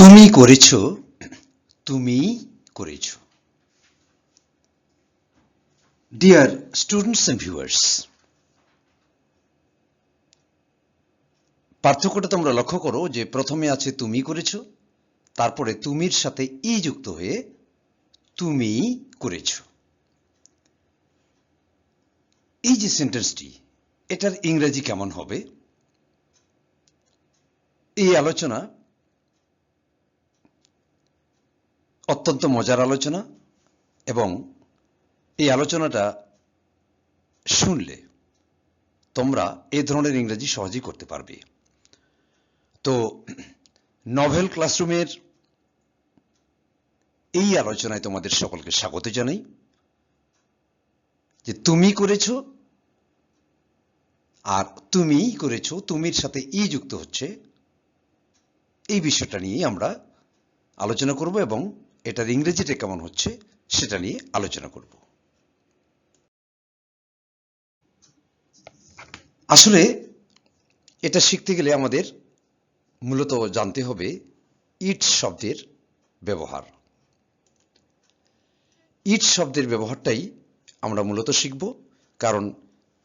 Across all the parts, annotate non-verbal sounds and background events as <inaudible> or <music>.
তুমি করেছ তুমি করেছ। ডিয়ার স্টুডেন্টস এন্ড ভিউয়ার্স পার্থক্যটা তোমরা লক্ষ্য করো যে প্রথমে আছে তুমি করেছ, তারপরে তুমির সাথে ই যুক্ত হয়ে তুমি করেছ। এই যে সেন্টেন্সটি এটার ইংরেজি কেমন হবে? এই আলোচনা অত্যন্ত মজার আলোচনা এবং এই আলোচনাটা শুনলে তোমরা এ ধরনের ইংরেজি সহজেই করতে পারবে। তো নভেল ক্লাসরুমের এই আলোচনায় তোমাদের সকলকে স্বাগত জানাই যে তুমি করেছ আর তুমি করেছ, তুমির সাথে ই যুক্ত হচ্ছে, এই বিষয়টা নিয়েই আমরা আলোচনা করব এবং এটার ইংরেজিটা কেমন হচ্ছে সেটা নিয়ে আলোচনা করব। আসলে এটা শিখতে গেলে আমাদের মূলত জানতে হবে ইট শব্দের ব্যবহার। ইট শব্দের ব্যবহারটাই আমরা মূলত শিখব, কারণ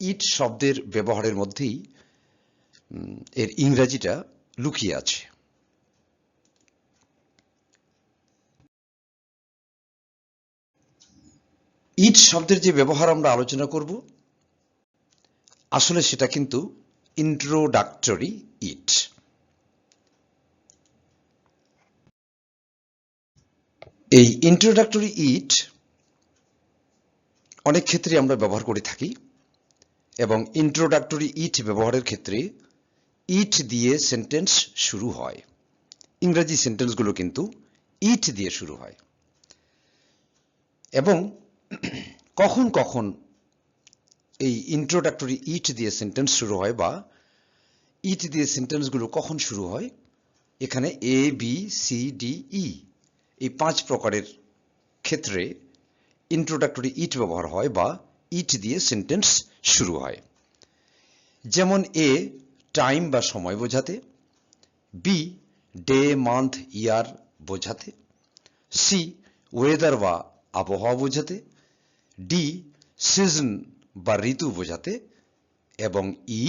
ইট শব্দের ব্যবহারের মধ্যেই এর ইংরাজিটা লুকিয়ে আছে। ইট শব্দের যে ব্যবহার আমরা আলোচনা করব, আসলে সেটা কিন্তু ইন্ট্রোডাক্টরি ইট। এই ইন্ট্রোডাক্টরি ইট অনেক ক্ষেত্রে আমরা ব্যবহার করে থাকি এবং ইন্ট্রোডাক্টরি ইট ব্যবহারের ক্ষেত্রে ইট দিয়ে সেন্টেন্স শুরু হয়। ইংরেজি সেন্টেন্সগুলো কিন্তু ইট দিয়ে শুরু হয়। এবং <clears throat> কখন কখন এই ইন্ট্রোডাক্টরি ইট দিয়ে সেন্টেন্স শুরু হয় বা ইট দিয়ে সেন্টেন্সগুলো কখন শুরু হয়, এখানে A B C D E এই পাঁচ প্রকারের ক্ষেত্রে ইন্ট্রোডাক্টরি ইট ব্যবহার হয় বা ইট দিয়ে সেন্টেন্স শুরু হয়। যেমন এ টাইম বা সময় বোঝাতে। বি ডে মান্থ ইয়ার বোঝাতে। সি ওয়েদার বা আবহাওয়া বোঝাতে। ডি, সিজন বা ঋতু বোঝাতে এবং ই,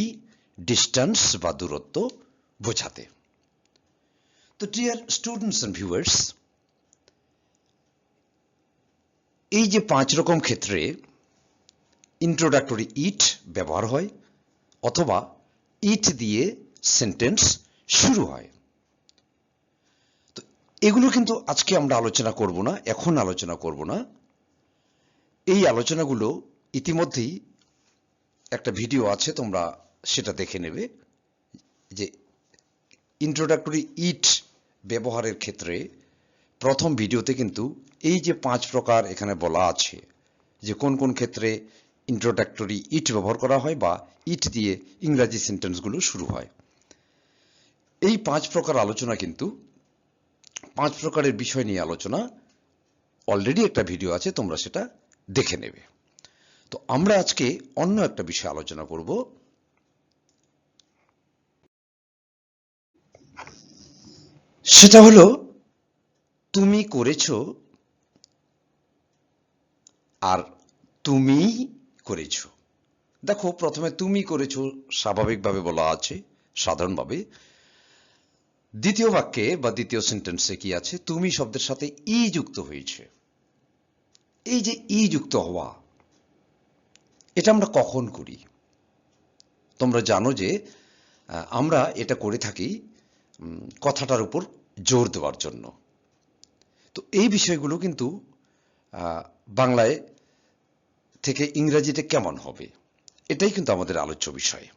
ডিস্টেন্স বা দূরত্ব বোঝাতে। তো ডিয়ার স্টুডেন্টস এন্ড ভিউয়ার্স এই যে পাঁচ রকম ক্ষেত্রে ইন্ট্রোডাক্টরি ইট ব্যবহার হয় অথবা ইট দিয়ে সেন্টেন্স শুরু হয়। তো এগুলো কিন্তু আজকে আমরা আলোচনা করব না, এখন আলোচনা করব না। এই আলোচনাগুলো ইতিমধ্যেই একটা ভিডিও আছে, তোমরা সেটা দেখে নেবে, যে ইন্ট্রোডাক্টরি ইট ব্যবহারের ক্ষেত্রে প্রথম ভিডিওতে কিন্তু এই যে পাঁচ প্রকার এখানে বলা আছে, যে কোন কোন ক্ষেত্রে ইন্ট্রোডাক্টরি ইট ব্যবহার করা হয় বা ইট দিয়ে ইংরাজি সেন্টেন্সগুলো শুরু হয়। এই পাঁচ প্রকার আলোচনা কিন্তু, পাঁচ প্রকারের বিষয় নিয়ে আলোচনা অলরেডি একটা ভিডিও আছে, তোমরা সেটা দেখে নেবে। তো আমরা আজকে অন্য একটা বিষয়ে আলোচনা করব। সেটা হলো, তুমি করেছ আর তুমি করেছ। দেখো, প্রথমে তুমি করেছ স্বাভাবিকভাবে বলা আছে, সাধারণভাবে। দ্বিতীয় বাক্যে বা দ্বিতীয় সেন্টেন্সে কি আছে? তুমি শব্দের সাথে ই যুক্ত হয়েছে। এই যে ই যুক্ত হওয়া, এটা আমরা কখন করি? তোমরা জানো যে আমরা এটা করে থাকি কথাটার উপর জোর দেওয়ার জন্য। তো এই বিষয়গুলো কিন্তু বাংলায় থেকে ইংরেজিতে কেমন হবে? এটাই কিন্তু আমাদের আলোচ্য বিষয়।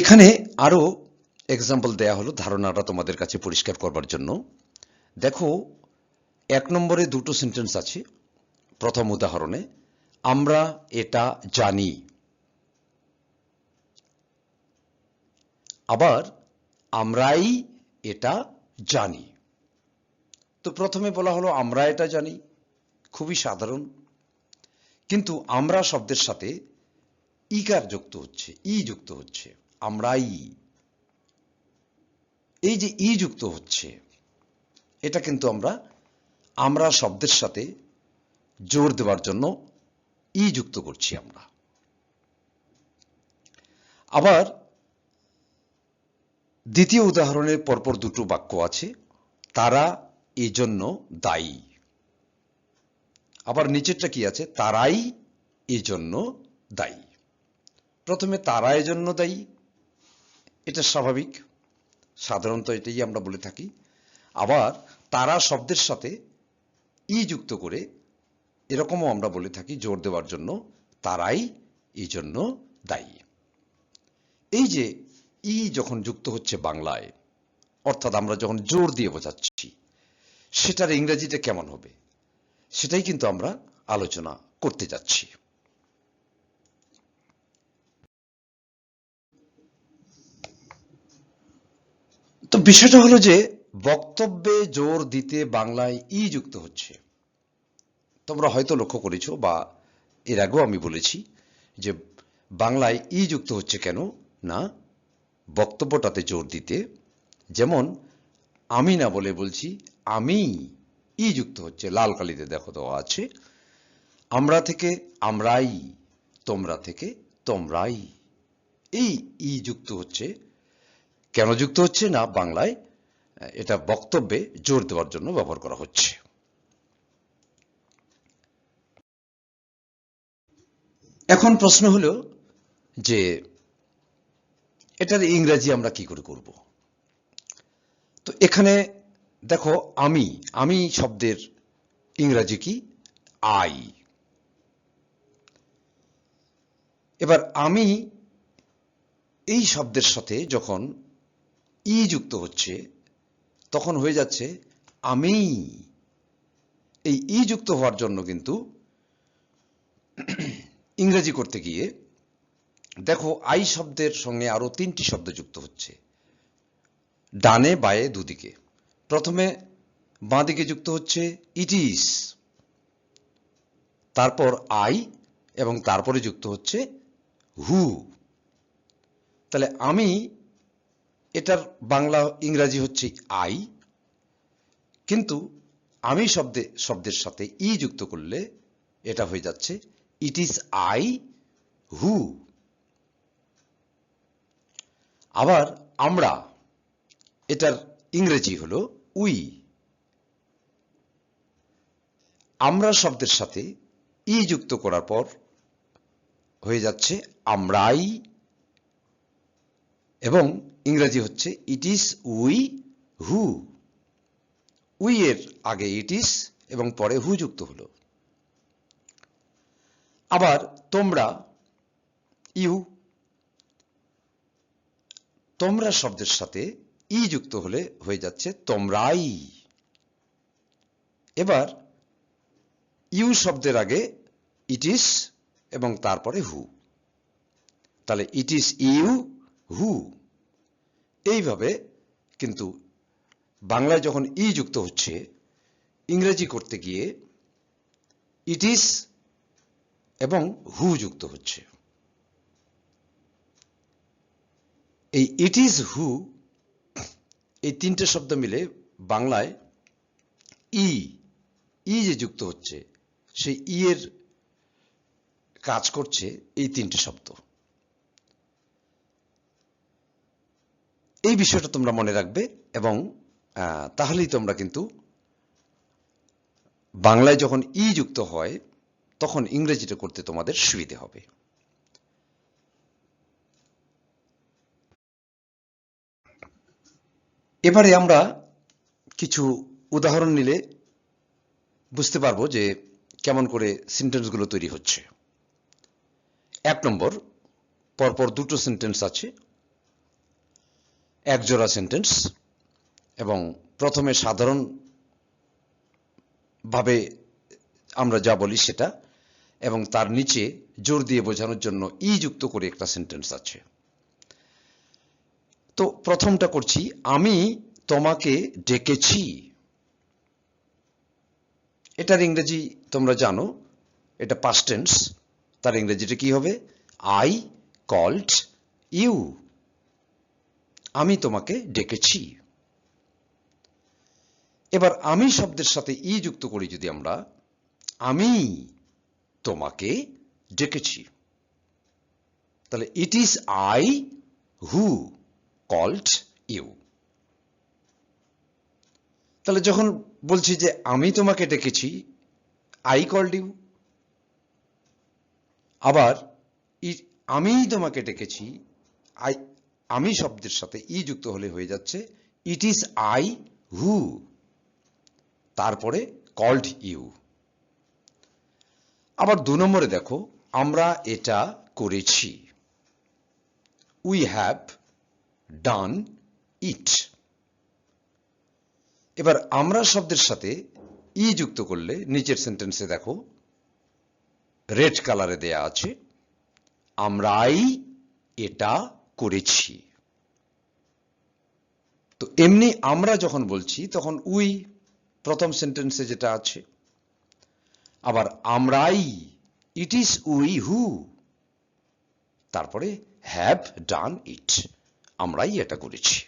এখানে আরও এক্সাম্পল দেয়া হলো, ধারণাটা তোমাদের কাছে পরিষ্কার করবার জন্য। দেখো, এক নম্বরে দুটো সেন্টেন্স আছে। প্রথম উদাহরণে, আমরা এটা জানি। আবার, আমরাই এটা জানি। তো প্রথমে বলা হলো, আমরা এটা জানি। খুবই সাধারণ। কিন্তু আমরা শব্দের সাথে ইকার যুক্ত হচ্ছে, ই যুক্ত হচ্ছে, আমরাই। এই যে ই যুক্ত হচ্ছে এটা কিন্তু আমরা আমরা শব্দের সাথে জোর দেওয়ার জন্য ই যুক্ত করছি আমরা। আবার দ্বিতীয় উদাহরণের পরপর দুটো বাক্য আছে, তারা এই জন্য দায়ী। আবার নিচেরটা কি আছে? তারাই এই জন্য দায়ী। প্রথমে তারা এজন্য দায়ী, এটা স্বাভাবিক, সাধারণত এটাই আমরা বলে থাকি। আবার তারা শব্দের সাথে ই যুক্ত করে এরকমও আমরা বলে থাকি জোর দেওয়ার জন্য তারাই এই জন্য দায়ী। এই যে ই যখন যুক্ত হচ্ছে বাংলায়, অর্থাৎ আমরা যখন জোর দিয়ে বোঝাচ্ছি, সেটার ইংরেজিটা কেমন হবে? সেটাই কিন্তু আমরা আলোচনা করতে যাচ্ছি। তো বিষয়টা হলো যে বক্তব্যে জোর দিতে বাংলায় ই যুক্ত হচ্ছে। তোমরা হয়তো লক্ষ্য করেছ বা এর আগেও আমি বলেছি যে বাংলায় ই যুক্ত হচ্ছে কেন না, বক্তব্যটাতে জোর দিতে। যেমন, আমি না বলে বলছি আমি ই যুক্ত হচ্ছে, লাল কালিতে দেখো দেওয়া আছে। আমরা থেকে আমরাই, তোমরা থেকে তোমরাই। এই ই যুক্ত হচ্ছে। কেন যুক্ত হচ্ছে না বাংলায়? এটা বক্তব্যে জোর দেওয়ার জন্য ব্যবহার করা হচ্ছে। এখন প্রশ্ন হলো যে এটার ইংরেজি আমরা কি করে করব? তো এখানে দেখো আমি আমি শব্দের ইংরাজি কি? আই। এবার আমি এই শব্দের সাথে যখন ই যুক্ত হচ্ছে তখন হয়ে যাচ্ছে, আমি এই ই যুক্ত হওয়ার জন্য কিন্তু ইংরেজি করতে গিয়ে দেখো, আই শব্দের সঙ্গে আরও তিনটি শব্দ যুক্ত হচ্ছে। ডানে বায়ে দুদিকে। প্রথমে বাঁ দিকে যুক্ত হচ্ছে, ইট ইস তারপর আই এবং তারপরে যুক্ত হচ্ছে, হু। তাহলে আমি এটার বাংলা ইংরাজি হচ্ছে আই। কিন্তু আমি শব্দে, শব্দের সাথে ই যুক্ত করলে এটা হয়ে যাচ্ছে ইট ইজ আই হু আবার আমরা, এটার ইংরেজি হলো উই। আমরা শব্দের সাথে ই যুক্ত করার পর হয়ে যাচ্ছে আমরাই। এবং ইংরেজি হচ্ছে ইট ইস উই হু উই এর আগে ইট ইস এবং পরে হু যুক্ত হলো। আবার তোমরা ইউ তোমরা শব্দের সাথে ই যুক্ত হলে হয়ে যাচ্ছে, তোমরাই এবার ইউ শব্দের আগে ইট ইস এবং তারপরে হু তাহলে ইট ইস ইউ হু এইভাবে কিন্তু বাংলায় যখন ই যুক্ত হচ্ছে, ইংরেজি করতে গিয়ে ইট ইস এবং হু যুক্ত হচ্ছে। এই ইট ইজ হু এই তিনটে শব্দ মিলে বাংলায় ই ই যে যুক্ত হচ্ছে, সেই ই এর কাজ করছে এই তিনটে শব্দ। এই বিষয়টা তোমরা মনে রাখবে এবং তাহলেই তোমরা কিন্তু বাংলায় যখন ই যুক্ত হয়, তখন ইংরেজিটা করতে তোমাদের সুবিধে হবে। এবারে আমরা কিছু উদাহরণ নিলে বুঝতে পারব যে কেমন করে সেন্টেন্সগুলো তৈরি হচ্ছে। এক নম্বর, পরপর দুটো সেন্টেন্স আছে। এক জোড়া সেন্টেন্স এবং প্রথমে সাধারণ ভাবে আমরা যা বলি সেটা এবং তার নিচে জোর দিয়ে বোঝানোর জন্য ই যুক্ত করে একটা সেন্টেন্স আছে। তো প্রথমটা করছি, আমি তোমাকে ডেকেছি। এটার ইংরেজি তোমরা জানো, এটা পাস্টেন্স তার ইংরেজিটা কি হবে? আই কল্ড ইউ আমি তোমাকে ডেকেছি। এবার আমি শব্দের সাথে ই যুক্ত করি যদি আমরা, আমি তোমাকে ডেকেছি। তাহলে it is I who called you তাহলে যখন বলছি যে আমি তোমাকে ডেকেছি আই কল্ড ইউ আবার আমি তোমাকে ডেকেছি আই আমি শব্দের সাথে ই যুক্ত হলে হয়ে যাচ্ছে ইট ইজ আই হু তারপরে কল্ড ইউ আবার দু নম্বরে দেখো, আমরা এটা করেছি। উই হ্যাভ ডান ইট এবার আমরা শব্দের সাথে ই যুক্ত করলে, নিচের সেন্টেন্সে দেখো রেড কালারে দেয়া আছে, আমরাই এটা করেছি। তো এমনি আমরা যখন বলছি, তখন উই প্রথম সেন্টেন্সে যেটা আছে, আবার আমরাই ইট ইজ উই হু তারপরে হ্যাভ ডান ইট আমরাই এটা করেছি।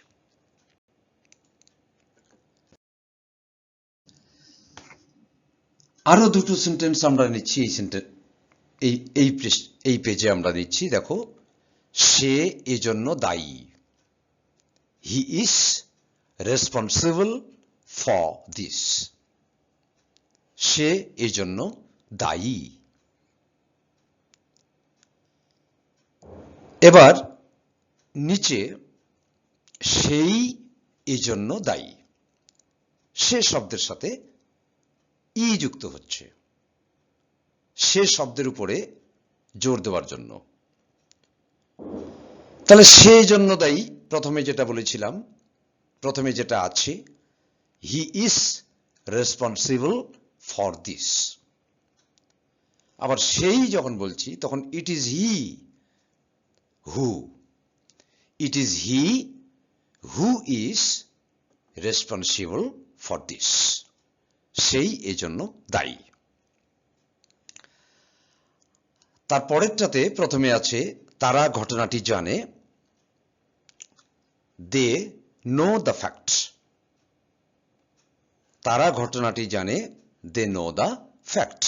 আরও দুটো সেন্টেন্স আমরা নিচ্ছি, এই সেন্টেন্স এই এই পেজে আমরা নিচ্ছি, দেখো। সে এজন্য দায়ী। He is responsible for this সে এজন্য দায়ী। এবার নিচে, সেই এজন্য দায়ী। সে শব্দের সাথে ই যুক্ত হচ্ছে। সে শব্দের উপরে জোর দেওয়ার জন্য। তাহলে সে জন্য দায়ী, প্রথমে যেটা বলেছিলাম, প্রথমে যেটা আছে he is responsible for this আবার সেই যখন বলছি, তখন it is he who it is he who is responsible for this সেই এজন্য দায়ী। তার পরেরটাতে প্রথমে আছে, তারা ঘটনাটি জানে দে নো দ্য ফ্যাক্ট তারা ঘটনাটি জানে দে নো দ্য ফ্যাক্ট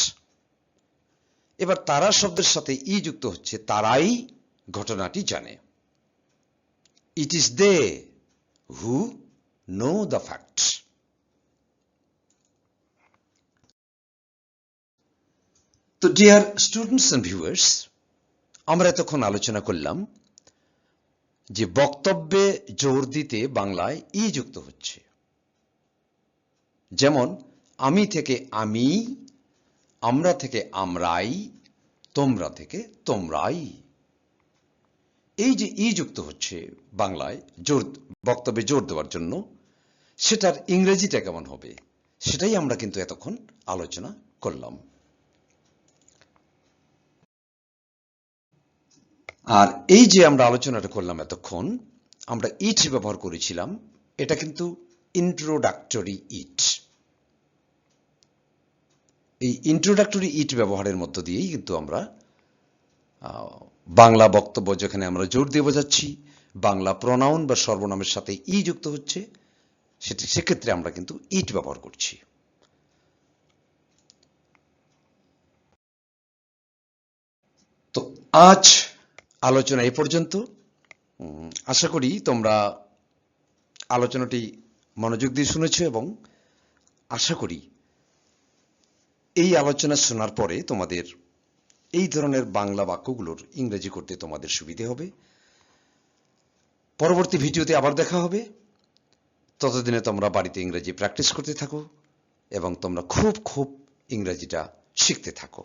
এবার তারা শব্দের সাথে ই যুক্ত হচ্ছে, তারাই ঘটনাটি জানে। It is they who know the fact তো ডিয়ার স্টুডেন্টস এন্ড ভিউয়ার্স আমরা এতক্ষণ আলোচনা করলাম যে বক্তব্যে জোর দিতে বাংলায় ই যুক্ত হচ্ছে। যেমন, আমি থেকে আমি, আমরা থেকে আমরাই, তোমরা থেকে তোমরাই। এই যে ই যুক্ত হচ্ছে বাংলায় জোর, বক্তব্যে জোর দেওয়ার জন্য, সেটার ইংরেজিটা কেমন হবে? সেটাই আমরা কিন্তু এতক্ষণ আলোচনা করলাম। আর এই যে আমরা আলোচনাটা করলাম এতক্ষণ, আমরা ইট ব্যবহার করেছিলাম, এটা কিন্তু ইন্ট্রোডাক্টরি ইট। এই ইন্ট্রোডাক্টরি ইট ব্যবহারের মধ্য দিয়েই কিন্তু আমরা বাংলা বক্তব্য যেখানে আমরা জোর দিয়ে বোঝাচ্ছি, বাংলা প্রনাউন বা সর্বনামের সাথে ই যুক্ত হচ্ছে, সেটি সেক্ষেত্রে আমরা কিন্তু ইট ব্যবহার করছি। তো আজ আলোচনা এ পর্যন্ত। আশা করি তোমরা আলোচনাটি মনোযোগ দিয়ে শুনেছ এবং আশা করি এই আলোচনা শোনার পরে তোমাদের এই ধরনের বাংলা বাক্যগুলোর ইংরেজি করতে তোমাদের সুবিধে হবে। পরবর্তী ভিডিওতে আবার দেখা হবে। ততদিনে তোমরা বাড়িতে ইংরেজি প্র্যাকটিস করতে থাকো এবং তোমরা খুব খুব ইংরেজিটা শিখতে থাকো।